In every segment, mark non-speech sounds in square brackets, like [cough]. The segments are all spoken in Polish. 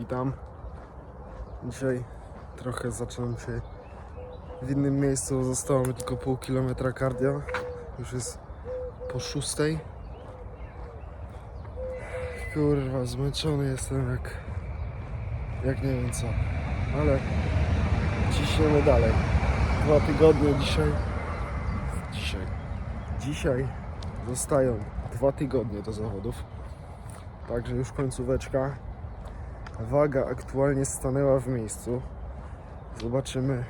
Witam. Dzisiaj trochę zacząłem się w innym miejscu. Zostało mi tylko pół kilometra cardio. Już jest po szóstej. Kurwa, zmęczony jestem jak, jak nie wiem co. Ale ciśniemy dalej. Dwa tygodnie dzisiaj. Dzisiaj. Dzisiaj zostają dwa tygodnie do zawodów. Także już końcóweczka. Waga aktualnie stanęła w miejscu. Zobaczymy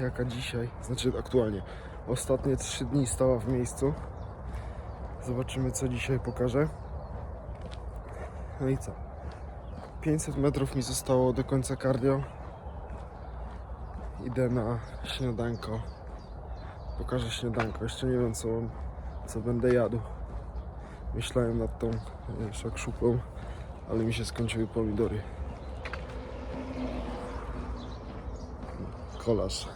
jaka dzisiaj, znaczy aktualnie. Ostatnie 3 dni stała w miejscu. Zobaczymy co dzisiaj pokaże. No i co? 500 metrów mi zostało do końca cardio. Idę na śniadanko. Pokażę śniadanko. Jeszcze nie wiem co, co będę jadł. Myślałem nad tą szakszupą, ale mi się skończyły pomidory. Kolarz.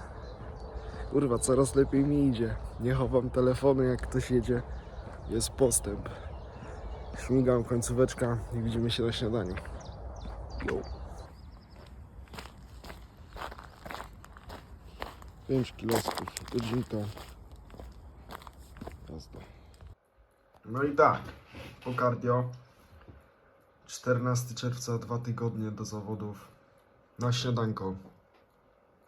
Kurwa, coraz lepiej mi idzie. Nie chowam telefonu, jak ktoś jedzie. Jest postęp. Śmigam, końcóweczka i widzimy się na śniadaniu. Yo. 5 kilosków, godzinka. Jazda. No i tak, po cardio. 14 czerwca, dwa tygodnie do zawodów. Na śniadanko.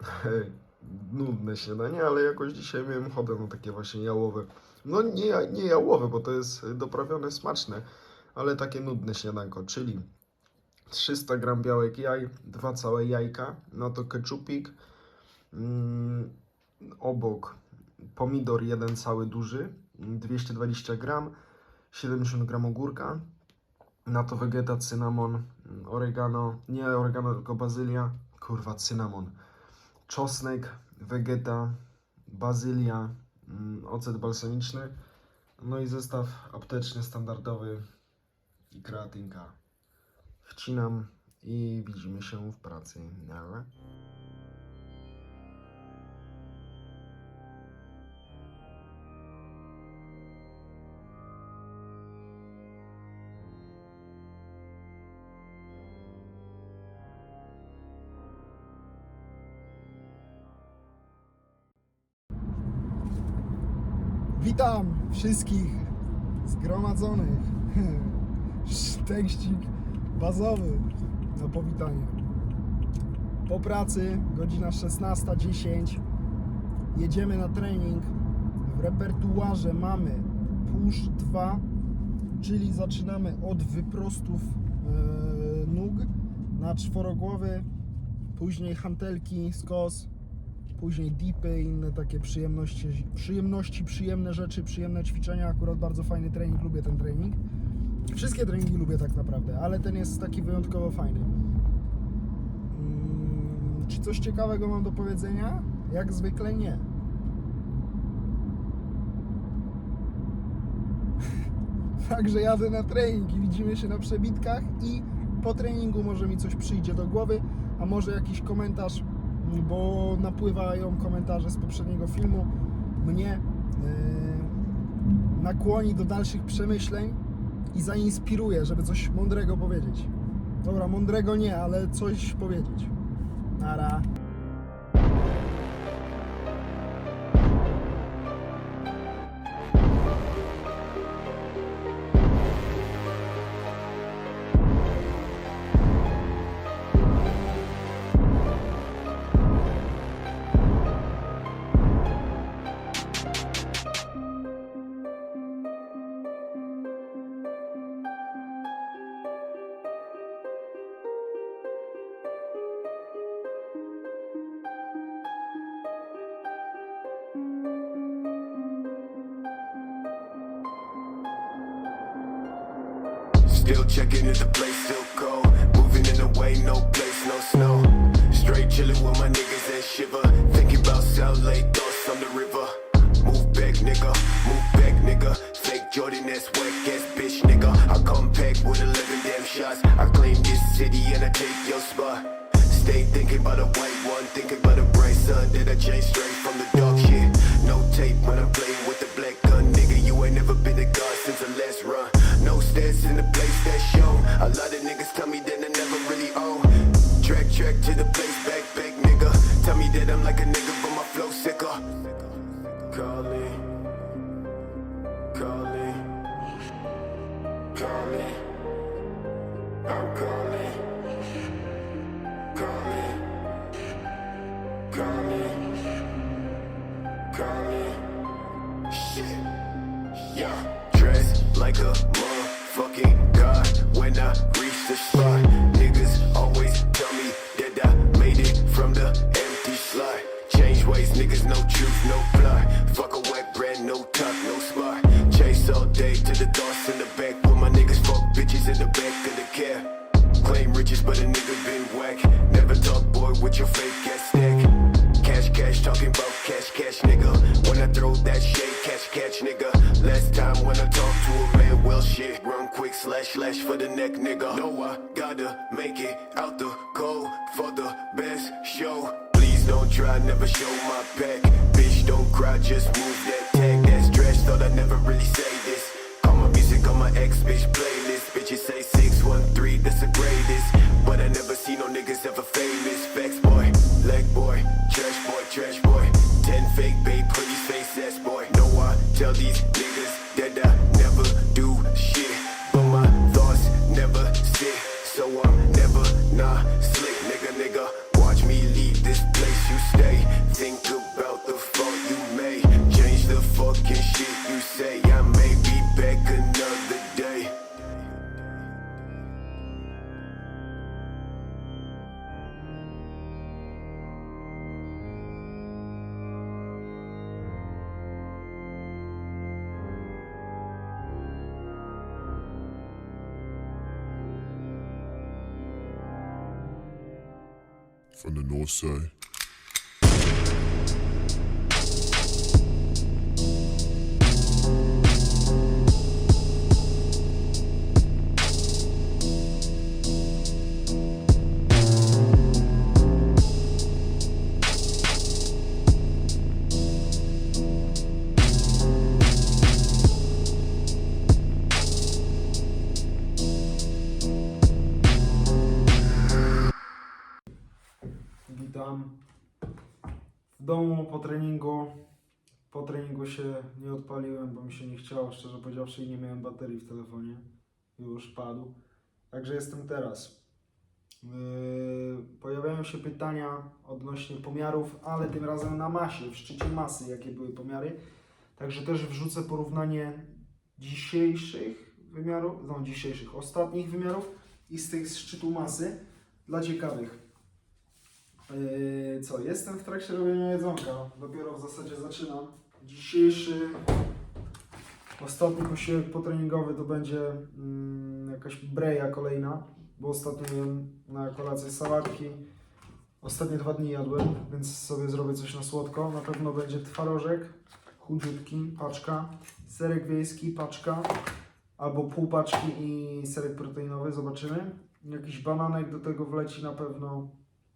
[laughs] Nudne śniadanie, ale jakoś dzisiaj miałem ochotę na takie właśnie jałowe. No nie, nie jałowe, bo to jest doprawione smaczne, ale takie nudne śniadanko, czyli 300 gram białek jaj, dwa całe jajka, na to keczupik, mm, obok pomidor jeden cały duży, 220 gram, 70 gram ogórka, na to wegeta, cynamon, oregano, nie oregano, tylko bazylia, kurwa cynamon, czosnek, wegeta, bazylia, mm, ocet balsamiczny, no i zestaw apteczny standardowy i kreatynka. Wcinam i widzimy się w pracy. Nara. Witam wszystkich zgromadzonych. [laughs] Tekścik bazowy na powitanie. Po pracy, godzina 16.10. Jedziemy na trening. W repertuarze mamy push 2, czyli zaczynamy od wyprostów e, nóg na czworogłowy, później hantelki, skos, później dipy inne takie przyjemności, przyjemności, przyjemne rzeczy, przyjemne ćwiczenia. Akurat bardzo fajny trening, lubię ten trening. Wszystkie treningi lubię tak naprawdę, ale ten jest taki wyjątkowo fajny. Mm, Czy coś ciekawego mam do powiedzenia? Jak zwykle nie. [laughs] Także jadę na trening i widzimy się na przebitkach i po treningu może mi coś przyjdzie do głowy, a może jakiś komentarz, bo napływają komentarze z poprzedniego filmu, mnie yy, nakłoni do dalszych przemyśleń i zainspiruje, żeby coś mądrego powiedzieć. Dobra, mądrego nie, ale coś powiedzieć. Nara. Still checking if the place still cold. Moving in the way, no place, no snow. Straight chilling with my niggas and shiver. Thinking about South Lake, thoughts on the river. Move back, nigga. Move back, nigga. Fake Jordan, that's whack ass bitch, nigga. I come back with 11 damn shots. I claim this city and I take your spot. Stay thinking about a white one, thinking about a bright sun that I changed straight from the dark shit. No tape when I'm playing with in the place that show. A lot of niggas tell me that I never really own. Track, track to the place, back, back, nigga. Tell me that I'm like a nigga, but my flow sicker. Call me, call me, call me. I'm calling, bitches in the back of the cab. Claim riches, but a nigga been whack. Never talk, boy, with your fake ass stack. Cash, cash, talking about cash, cash, nigga. When I throw that shade, cash, catch, nigga. Last time when I talk to a man, well, shit. Run quick, slash, slash for the neck, nigga. No, I gotta make it out the cold for the best show. Please don't try, never show my back. Bitch, don't cry, just move that tag. That's trash, thought I'd never really say this. Call my music on my ex bitch playlist. Bitches say 613, from the north side. Domu po treningu. Po treningu się nie odpaliłem, bo mi się nie chciało, szczerze powiedziawszy, i nie miałem baterii w telefonie. Już padł. Także jestem teraz. Yy, pojawiają się pytania odnośnie pomiarów, ale tym razem na masie, w szczycie masy, jakie były pomiary. Także też wrzucę porównanie dzisiejszych wymiarów, no dzisiejszych, ostatnich wymiarów i z tych z szczytu masy dla ciekawych. Yy, co, jestem w trakcie robienia jedzonka. Dopiero w zasadzie zaczynam. Dzisiejszy ostatni posiłek potreningowy to będzie mm, jakaś breja kolejna, bo ostatnio jem na kolację sałatki. Ostatnie dwa dni jadłem, więc sobie zrobię coś na słodko. Na pewno będzie twarożek, chudziutki, paczka, serek wiejski, paczka, albo pół paczki i serek proteinowy, zobaczymy. Jakiś bananek do tego wleci na pewno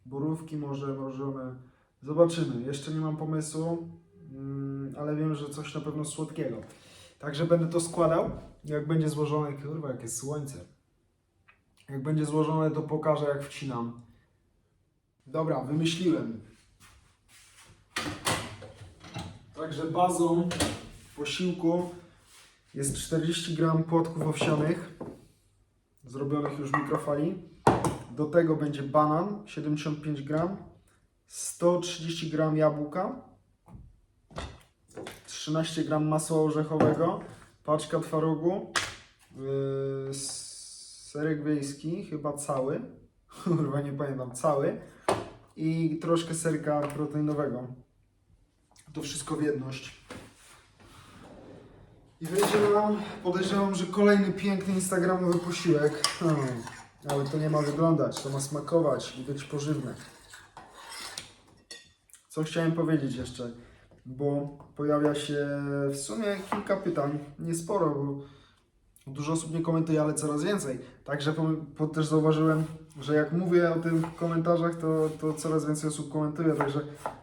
borówki może mrożone. Zobaczymy. Jeszcze nie mam pomysłu, mm, ale wiem, że coś na pewno słodkiego. Także będę to składał. Jak będzie złożone, kurwa, jakie słońce. Jak będzie złożone, to pokażę, jak wcinam. Dobra, wymyśliłem. Także bazą posiłku jest 40 gram płatków owsianych, zrobionych już w mikrofali. Do tego będzie banan 75 gram, 130 gram jabłka, 13 gram masła orzechowego, paczka twarogu, yy, serek wiejski, chyba cały, [laughs] kurwa nie pamiętam, cały i troszkę serka proteinowego. To wszystko w jedność. I wyjdzie nam, podejrzewam, że kolejny piękny instagramowy posiłek. Hmm. Ale to nie ma wyglądać, to ma smakować i być pożywne. Co chciałem powiedzieć jeszcze, bo pojawia się w sumie kilka pytań, nie sporo, bo dużo osób nie komentuje, ale coraz więcej. Także po, po też zauważyłem, że jak mówię o tym w komentarzach, to, to coraz więcej osób komentuje, także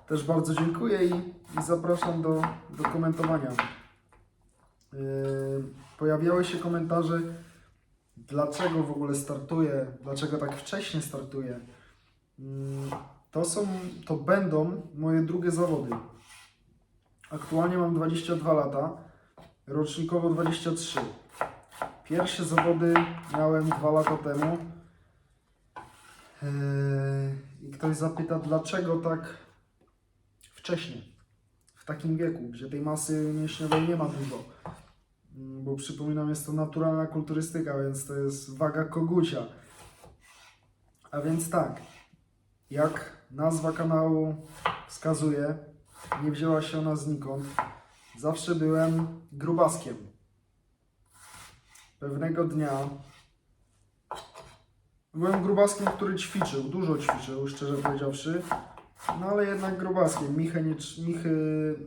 też bardzo dziękuję i, i zapraszam do, do komentowania. Yy, pojawiały się komentarze, dlaczego w ogóle startuję, dlaczego tak wcześnie startuję. Mm, To są, to będą moje drugie zawody. Aktualnie mam 22 lata, rocznikowo 23. Pierwsze zawody miałem dwa lata temu. Eee, I ktoś zapyta, dlaczego tak wcześnie, w takim wieku, gdzie tej masy mięśniowej nie ma dużo. Mm, Bo przypominam, jest to naturalna kulturystyka, więc to jest waga kogucia. A więc tak, jak nazwa kanału wskazuje, nie wzięła się ona znikąd. Zawsze byłem grubaskiem. Pewnego dnia byłem grubaskiem, który ćwiczył, dużo ćwiczył, szczerze powiedziawszy. No ale jednak grubaskiem. Nie, trz- Michy,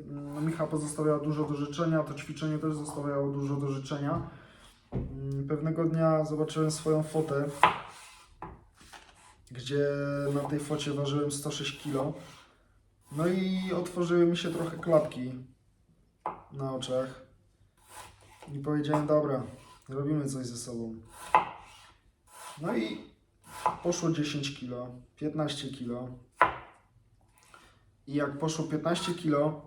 mm, Micha pozostawiała dużo do życzenia, to ćwiczenie też zostawiało dużo do życzenia. Mm, Pewnego dnia zobaczyłem swoją fotę, gdzie na tej focie ważyłem 106 kg. No i otworzyły mi się trochę klapki na oczach. I powiedziałem, dobra, robimy coś ze sobą. No i poszło 10 kg, 15 kg. I jak poszło 15 kg,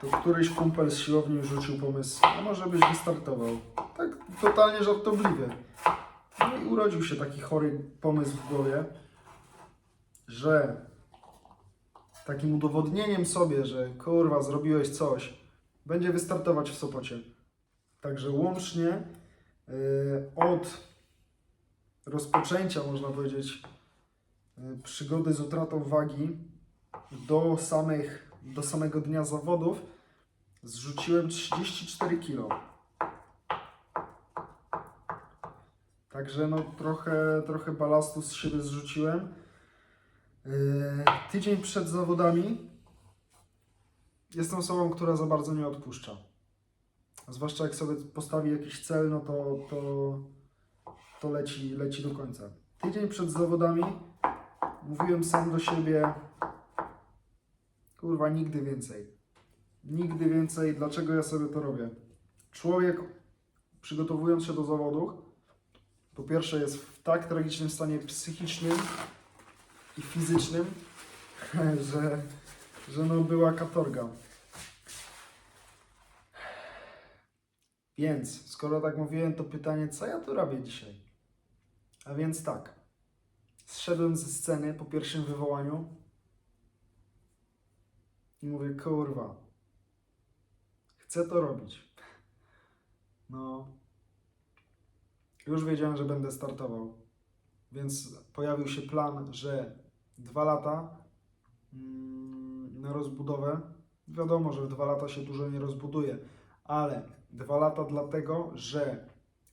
to któryś kumpel z siłowni rzucił pomysł, a może byś wystartował. Tak totalnie żartobliwie. No i urodził się taki chory pomysł w głowie, że takim udowodnieniem sobie, że kurwa, zrobiłeś coś, będzie wystartować w Sopocie. Także łącznie yy, od rozpoczęcia, można powiedzieć, yy, przygody z utratą wagi do, samych, do samego dnia zawodów zrzuciłem 34 kg. Także no trochę, trochę balastu z siebie zrzuciłem. Yy, tydzień przed zawodami jestem osobą, która za bardzo nie odpuszcza. Zwłaszcza jak sobie postawi jakiś cel, no to, to, to leci, leci do końca. Tydzień przed zawodami mówiłem sam do siebie, kurwa, nigdy więcej. Nigdy więcej. Dlaczego ja sobie to robię? Człowiek, przygotowując się do zawodów, po pierwsze jest w tak tragicznym stanie psychicznym i fizycznym, [laughs] że, że no była katorga. Więc, skoro tak mówiłem, to pytanie, co ja tu robię dzisiaj? A więc tak. Zszedłem ze sceny po pierwszym wywołaniu i mówię, kurwa, chcę to robić. No, już wiedziałem, że będę startował, więc pojawił się plan, że dwa lata mm, na rozbudowę. Wiadomo, że dwa lata się dużo nie rozbuduje, ale dwa lata dlatego, że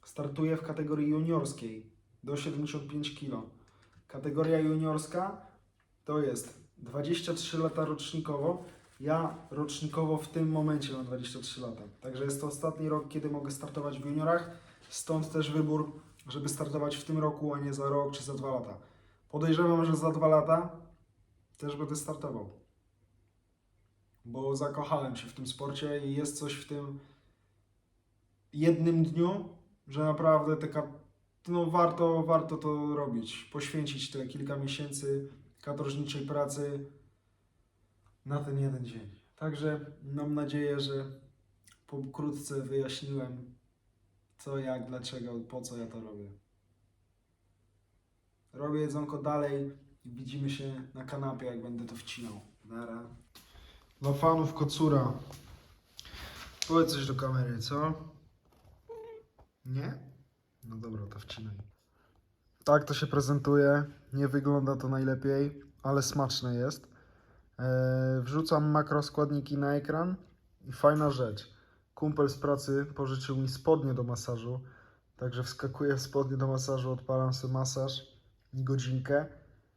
startuję w kategorii juniorskiej do 75 kg. Kategoria juniorska to jest 23 lata rocznikowo. Ja rocznikowo w tym momencie mam 23 lata. Także jest to ostatni rok, kiedy mogę startować w juniorach. Stąd też wybór, żeby startować w tym roku, a nie za rok czy za dwa lata. Podejrzewam, że za dwa lata też będę startował. Bo zakochałem się w tym sporcie i jest coś w tym jednym dniu, że naprawdę taka, no warto, warto to robić. Poświęcić te kilka miesięcy katorżniczej pracy na ten jeden dzień. Także mam nadzieję, że pokrótce wyjaśniłem co, jak, dlaczego, po co ja to robię. Robię jedzonko dalej i widzimy się na kanapie, jak będę to wcinał. Nara. Dla fanów kocura. Powiedz coś do kamery, co? Nie? No dobra, to wcinaj. Tak to się prezentuje. Nie wygląda to najlepiej, ale smaczne jest. Eee, wrzucam makroskładniki na ekran i fajna rzecz. Kumpel z pracy pożyczył mi spodnie do masażu, także wskakuję w spodnie do masażu, odpalam sobie masaż godzinkę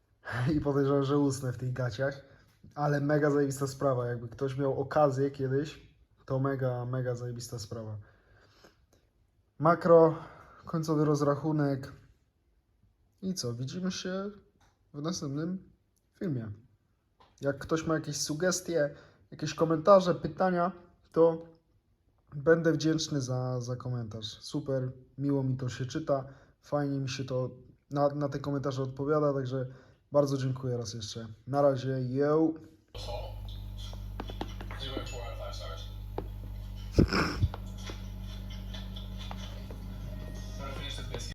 [laughs] i podejrzewam, że usnę w tych gaciach. Ale mega zajebista sprawa. Jakby ktoś miał okazję kiedyś, to mega, mega zajebista sprawa. Makro, końcowy rozrachunek. I co? Widzimy się w następnym filmie. Jak ktoś ma jakieś sugestie, jakieś komentarze, pytania, to będę wdzięczny za, za komentarz. Super, miło mi to się czyta, fajnie mi się to na, na te komentarze odpowiada, także Bardzo dziękuję raz jeszcze. Na razie, yo.